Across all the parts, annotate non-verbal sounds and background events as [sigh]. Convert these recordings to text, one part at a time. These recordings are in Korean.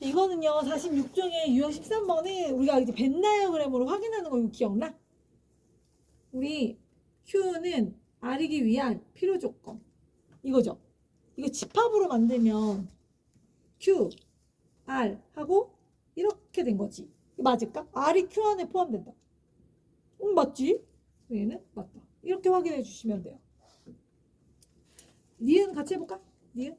이거는요 46종의 유형 13번은 우리가 이제 벤 다이어그램으로 확인하는 거 기억나? 우리 Q는 R이기 위한 필요 조건 이거죠. 이거 집합으로 만들면 Q, R 하고 이렇게 된 거지. 맞을까? R이 Q 안에 포함된다. 응 맞지? 얘는 맞다. 이렇게 확인해 주시면 돼요. 니은 같이 해볼까? 니은?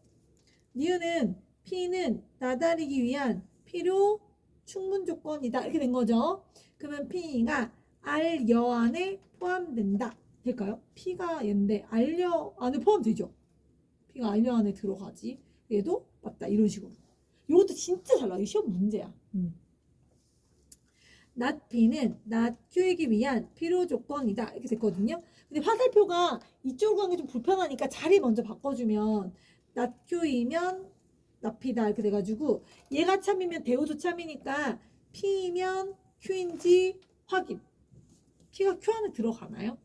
니은은 P는 나다리기 위한 필요 충분 조건이다. 이렇게 된 거죠. 그러면 P가 R여 안에 포함된다. 될까요? P가 얘인데 R여 안에 포함되죠. P가 R여 안에 들어가지. 얘도 맞다. 이런 식으로. 이것도 진짜 잘 나와. 이 시험 문제야. 음. not P는 not Q이기 위한 필요 조건이다. 이렇게 됐거든요. 근데 화살표가 이쪽으로 가는 게 좀 불편하니까 자리 먼저 바꿔주면 not Q이면 P다. 이렇게 돼가지고 얘가 참이면 대우도 참이니까 P면 Q인지 확인. P가 Q 안에 들어가나요?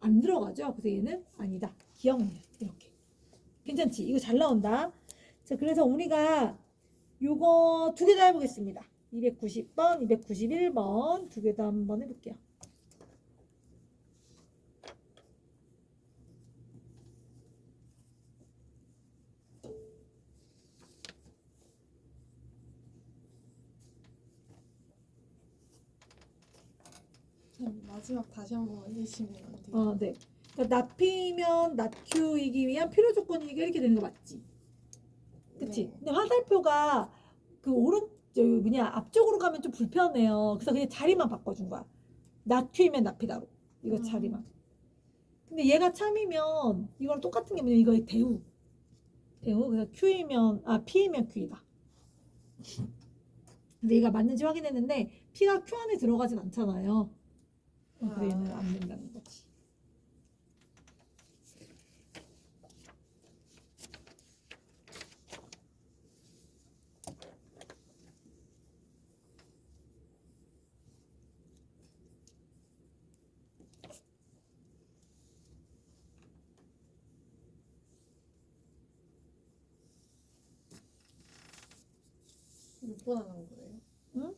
안 들어가죠. 그래서 얘는 아니다. 기억이에요. 이렇게. 괜찮지? 이거 잘 나온다. 자, 그래서 우리가 요거 두 개 다 해보겠습니다. 290번, 291번 두 개 다 한번 해볼게요. 마지막 다시 한번 해주시면 안 돼요? 어, 네. 그러니까 납피면 납큐이기 위한 필요 조건이니까 이렇게 되는 거 맞지? 그치? 네. 근데 화살표가 그 오른 저 뭐냐 앞쪽으로 가면 좀 불편해요. 그래서 그냥 자리만 바꿔준 거야. 납큐이면 납피다로 이거 음. 자리만. 근데 얘가 참이면 이거랑 똑같은 게 뭐냐 이거 대우. 대우 그래서 Q이면 아 P이면 Q이다. 근데 얘가 맞는지 확인했는데 P가 Q 안에 들어가진 않잖아요. 그래서 얘는 안 된다는 거지. 몇 번 하는 거예요?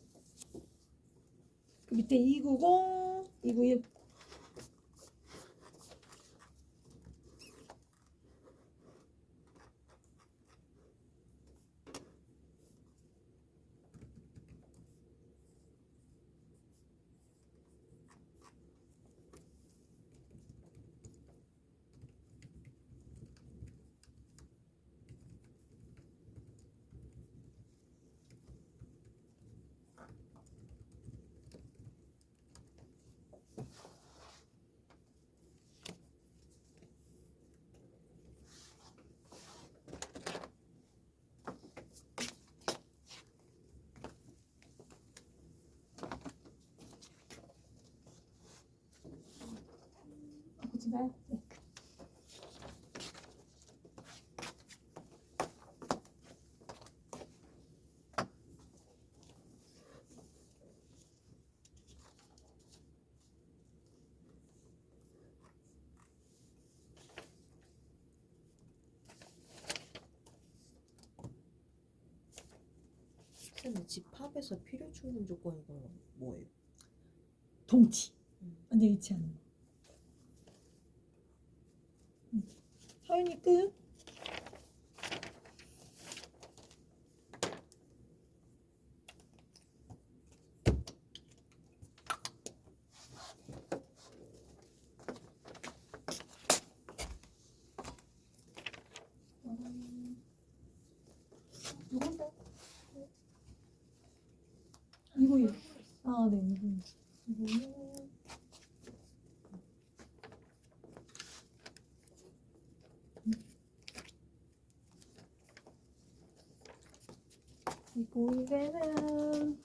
그 밑에 290, 291. 보지 집합에서 필요 충분 조건이 뭐예요? 동치. 음. 완전 일치하는 거. 서윤이 끝. 누군데? 이거 일. 아, 네, 이거. 이거는 이제는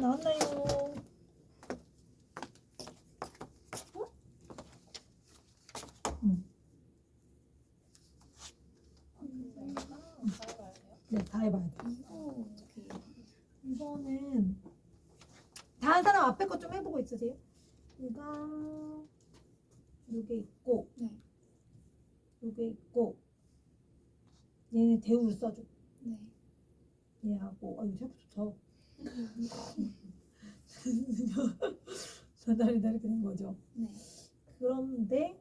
나왔나요? 어? 음. 네, 다 해봐야 돼. 이거? 이거는 다른 사람 앞에 거 좀 해보고 있으세요? 이거 요게 있고 네. 요게 있고 얘는 대우를 써줘 네. 얘하고 아 이거 생각보다 좋다 [laughs] 전달이 된 거죠 네. 그런데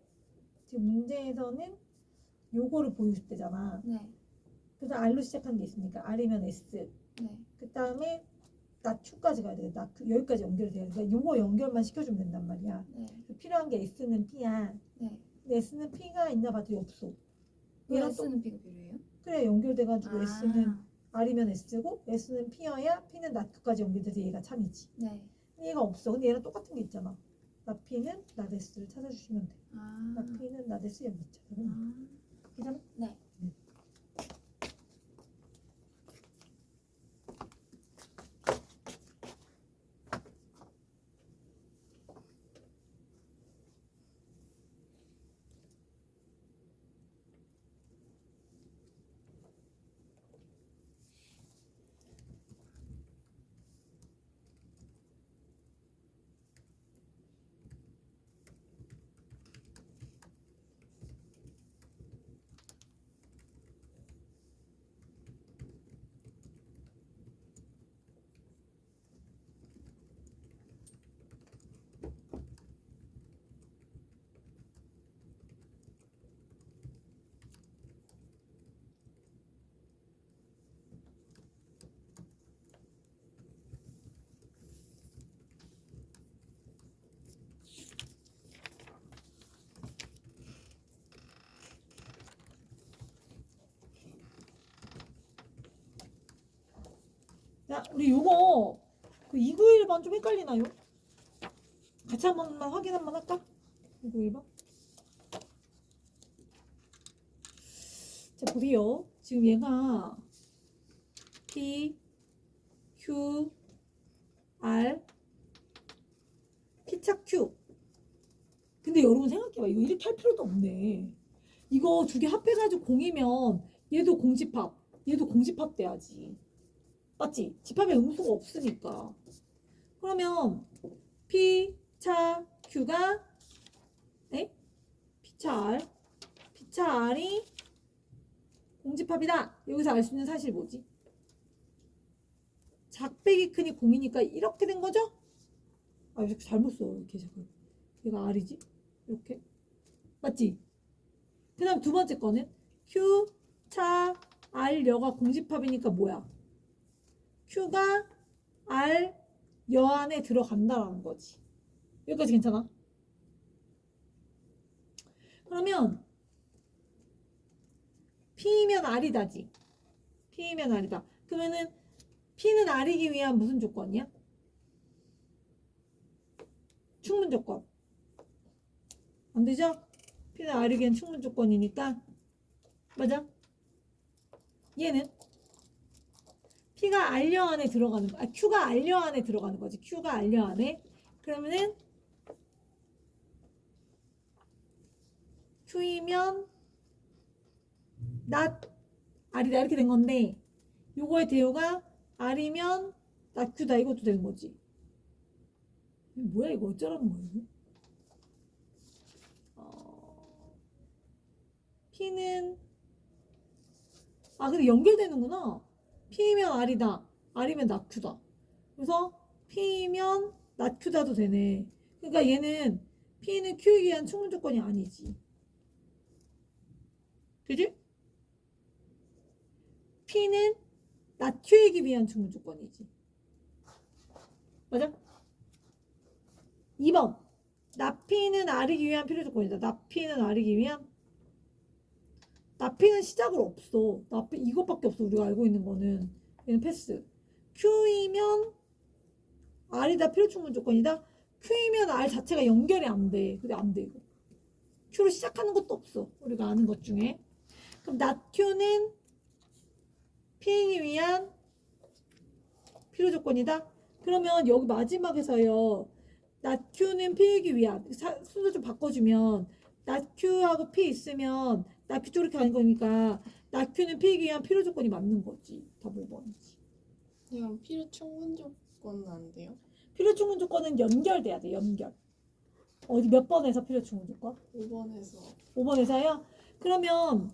지금 문제에서는 요거를 보이고 싶대잖아 네. 그래서 R로 시작하는 게 있으니까 R이면 S 네. 그 다음에 나 Q까지 가야 돼. 나 Q, 여기까지 연결돼야 돼. 그러니까 요거 연결만 시켜주면 된단 말이야. 네. 필요한 게 S는 P야. 네. 근데 S는 P가 있나 봤더니 없어. 왜 얘랑 또 S는 P가 필요해요? 그래 연결돼가지고 아. S는 R이면 S고 S는 P여야 P는 나 Q까지 연결돼서 얘가 참이지. 네. 근데 얘가 없어. 근데 얘랑 똑같은 게 있잖아. 나 P는 나 S를 찾아주시면 돼. 아. 나 P는 나 S 여기 있잖아. 아. 괜찮아? 네. 야, 우리 요거 그 291번 좀 헷갈리나요? 같이 한 번만 확인 한 번 할까? 291번. 자, 보세요. 지금 얘가 P, Q, R, P차 Q. 근데 여러분 생각해봐. 이거 이렇게 할 필요도 없네. 이거 두 개 합해가지고 공이면 얘도 공집합, 얘도 공집합 돼야지. 맞지? 집합에 음수가 없으니까. 그러면 P 차 Q가 네? P 차 R P 차 R이 공집합이다. 여기서 알 수 있는 사실 뭐지? 작배기 큰이 공이니까 이렇게 된 거죠? 아 이렇게 잘못 써 이렇게 잠깐. 얘가 R이지? 이렇게 맞지? 그 다음 두 번째 거는 Q 차 R 여가 공집합이니까 뭐야? Q가 R 여 안에 들어간다라는 거지. 여기까지 괜찮아? 그러면 P면 R이다지. P면 R이다. 그러면은 P는 R이기 위한 무슨 조건이야? 충분 조건. 안 되죠? P는 R이기 위한 충분 조건이니까 맞아? 얘는 P가 알려 안에 들어가는 거, 아 Q가 알려 안에 들어가는 거지. Q가 알려 안에. 그러면은 Q이면 not R이다 이렇게 된 건데 요거의 대우가 R이면 not Q다 이것도 되는 거지. 뭐야 이거 어쩌라는 거야 이거? 어, P는 아 근데 연결되는구나. P면 R이다. R이면 낙큐다. 그래서 P면 낙큐다도 되네. 그러니까 얘는 P는 Q에 의한 충분 조건이 아니지. 그지? P는 낙큐이기 위한 충분 조건이지. 맞아? 2번. 나피는 R이기 위한 필요 조건이다. 나피는 R이기 위한 나피는 시작으로 없어. 나피 이것밖에 없어. 우리가 알고 있는 거는 얘는 패스. Q이면 R이다 필요 충분 조건이다. Q이면 R 자체가 연결이 안 돼. 근데 안 돼 이거. Q로 시작하는 것도 없어. 우리가 아는 것 중에. 그럼 not Q는 P이기 위한 필요 조건이다. 그러면 여기 마지막에서요. 낮Q는 P이기 위한 사- 순서 좀 바꿔주면 낮Q하고 P 있으면 낮Q 쪽으로 가는 거니까 낮Q는 P이기 위한 필요 조건이 맞는 거지. 답 5번이지. 이건 필요 충분 조건은 안 돼요? 필요 충분 조건은 연결돼야 돼. 연결. 어디 몇 번에서 필요 충분 조건? 5번에서 5번에서요? 그러면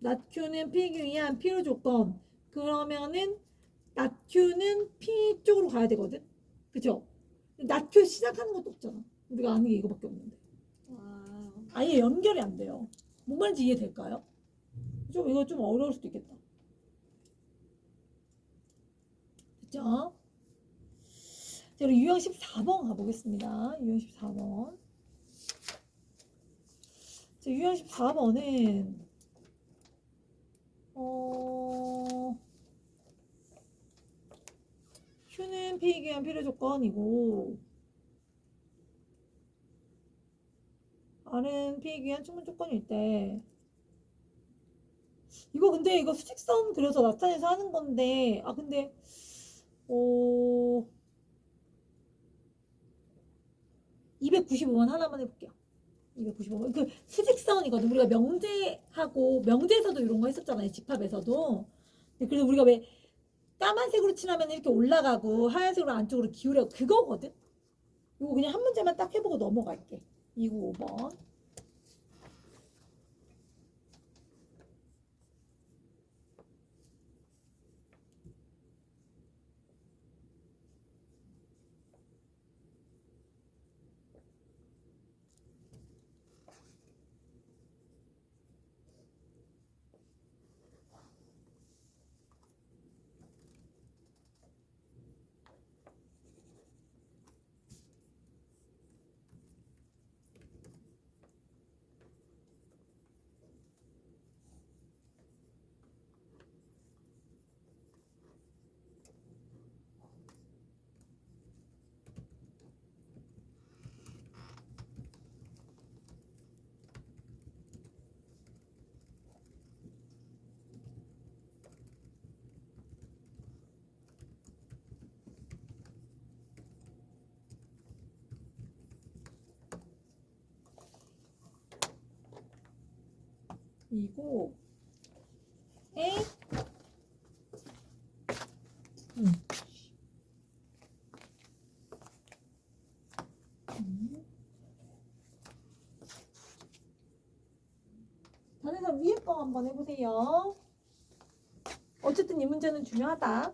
낮Q는 P이기 위한 필요 조건 그러면은 낮Q는 P 쪽으로 가야 되거든? 그죠? 낮Q 시작하는 것도 없잖아 우리가 아는 게 이거밖에 없는데 아 아예 연결이 안 돼요 뭔 말인지 이해될까요? 좀 이거 좀 어려울 수도 있겠다 됐죠? 자, 우리 유형 14번 가보겠습니다 유형 14번 자, 유형 14번은 어 P에 의한 필요 조건이고 R은 P에 의한 충분 조건일 때 이거 근데 이거 수직선 그려서 나타내서 하는 건데 아 근데 어 295번 하나만 해볼게요. 295번. 그 수직선이거든. 우리가 명제하고 명제에서도 이런 거 했었잖아요. 집합에서도. 그래서 우리가 왜 까만색으로 칠하면 이렇게 올라가고 하얀색으로 안쪽으로 기울여 그거거든. 이거 그냥 한 문제만 딱 해보고 넘어갈게. 295번. 이고 에 음. 음. 다른 위에 거 한번 해보세요. 어쨌든 이 문제는 중요하다.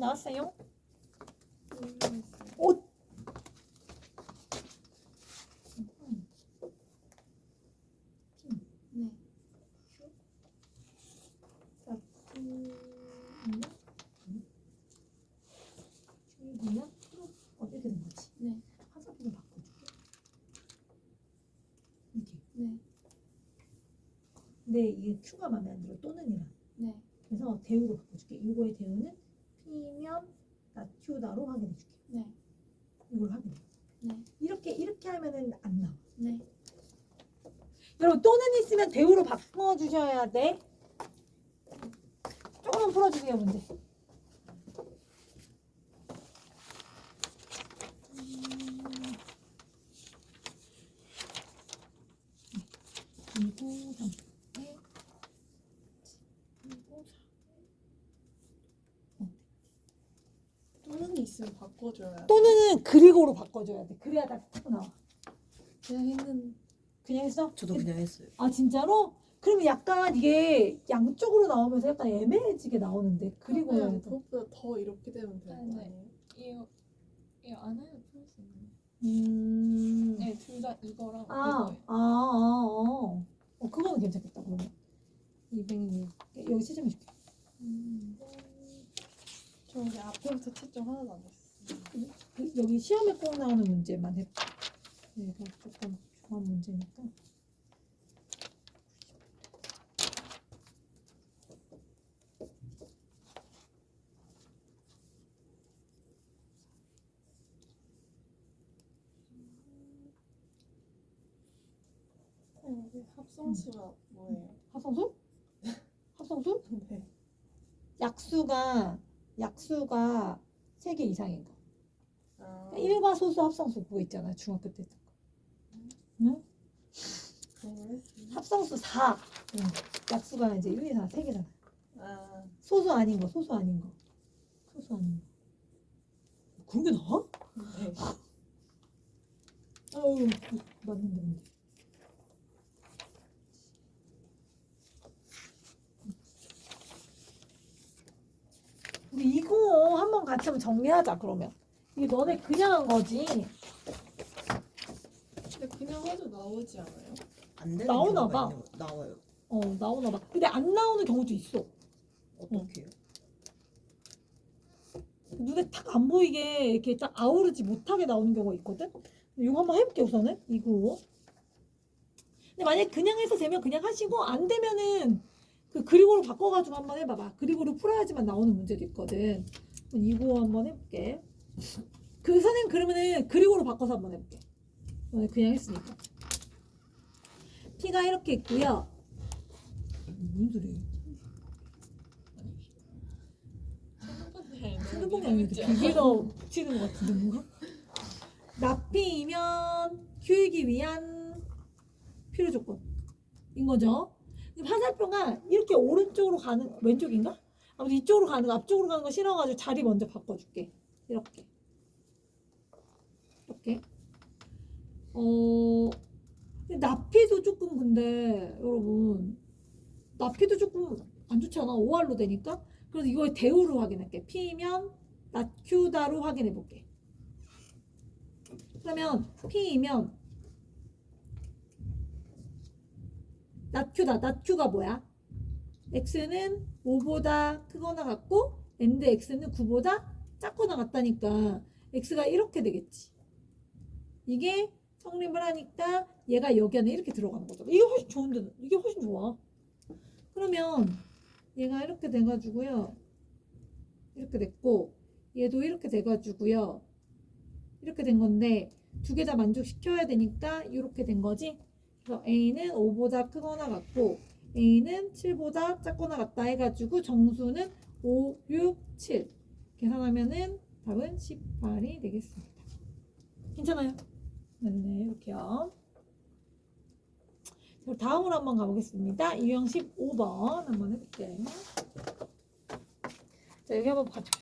나왔어요? 오. 네. 자, 음, 주의보면 어떻게 되는 거지? 네. 화살표를 바꿔줄게. 이렇게. 네. 근데 이게 Q가 마음에 안 들어. 또는이라. 네. 그래서 대우로 바꿔줄게. 이거의 대우는 P면 나 Q다로 확인해 줄게. 네. 이걸 확인해. 네. 이렇게 이렇게 하면은 안 나와. 네. 여러분 또는 있으면 대우로 바꿔 주셔야 돼. 조금만 풀어 주세요 문제. 이구 삼. 네. 이구 사. 또는 있으면 바꿔줘야 돼. 또는 그리고로 바꿔줘야 돼. 그래야 딱 나와. 그냥 했는 그냥 했어? 저도 그냥 했어요. 아 진짜로? 그러면 약간 이게 양쪽으로 나오면서 약간 애매해지게 나오는데 그리고 그냥. 그것보다 더 이렇게 되면 되는 거 네. 아니에요? 이거 이거 안 해도 풀수 있는. 음. 네, 둘 다 이거랑 아, 이거예요. 아, 아, 어. 어, 그거는 괜찮겠다, 그러면. 206. 여기 채점해줄게. 음. 저 이제 앞에부터 채점 하나도 안 했어요. 그, 여기 시험에 꼭 나오는 문제만 해볼게. 얘가 조금 중요한 문제니까. 여기 합성수가 뭐예요? 합성수? [laughs] 합성수? 네. 약수가, 약수가 3개 이상인 거. 아, 그러니까 일과 소수 합성수 그거 있잖아, 중학교 때. 했던 거. 응? 합성수 4. 응. 약수가 이제 1, 2, 4, 3개잖아. 아, 소수 아닌 거, 소수 아닌 거. 소수 아닌 거. 그런 게 나와? 네. 아우, 맞는데, 근데. 우리 이거 한번 같이 한번 정리하자, 그러면. 이게 너네 그냥 한 거지. 근데 그냥 해도 나오지 않아요? 안 되는 나오나 경우가 봐. 있는 거- 나와요. 어, 나오나 봐. 근데 안 나오는 경우도 있어. 어떻게요? 눈에 딱안 보이게 이렇게 딱 아우르지 못하게 나오는 경우가 있거든? 이거 한번 해볼게, 우선은. 이거. 근데 만약에 그냥 해서 되면 그냥 하시고, 안 되면은 그 그리고로 바꿔가지고 한번 해봐봐. 그리고로 풀어야지만 나오는 문제도 있거든. 이거 한번 해볼게. 그 선생님 그러면은 그리고로 바꿔서 한번 해볼게. 오늘 그냥 했으니까. T가 이렇게 있고요. 무슨 소리야? 핸드폰이 아닌데 기계가 치는 것 같은데 뭔가? 납피이면 키우기 위한 필요 조건인 거죠. 화살표가 이렇게 오른쪽으로 가는 왼쪽인가? 아무튼 이쪽으로 가는 거 앞쪽으로 가는 거 싫어가지고 자리 먼저 바꿔줄게. 이렇게 이렇게. 어 납피도 조금 근데 여러분 납피도 조금 안 좋잖아. OR로 되니까. 그래서 이걸 대우로 확인할게. P면 낮추다로 확인해 볼게. 그러면 P이면 낮추다. 낮추가 뭐야? X는 5보다 크거나 같고 and X는 9보다 작거나 같다니까 X가 이렇게 되겠지. 이게 성립을 하니까 얘가 여기 안에 이렇게 들어가는 거죠. 이게 훨씬 좋은데 이게 훨씬 좋아. 그러면 얘가 이렇게 돼가지고요. 이렇게 됐고 얘도 이렇게 돼가지고요. 이렇게 된 건데 두 개 다 만족시켜야 되니까 이렇게 된 거지. A는 5보다 크거나 같고 A는 7보다 작거나 같다 해가지고 정수는 5, 6, 7 계산하면은 답은 18이 되겠습니다. 괜찮아요? 네네 이렇게요. 자, 다음으로 한번 가보겠습니다. 유형 15번 한번 해볼게요. 자 여기 한번 같이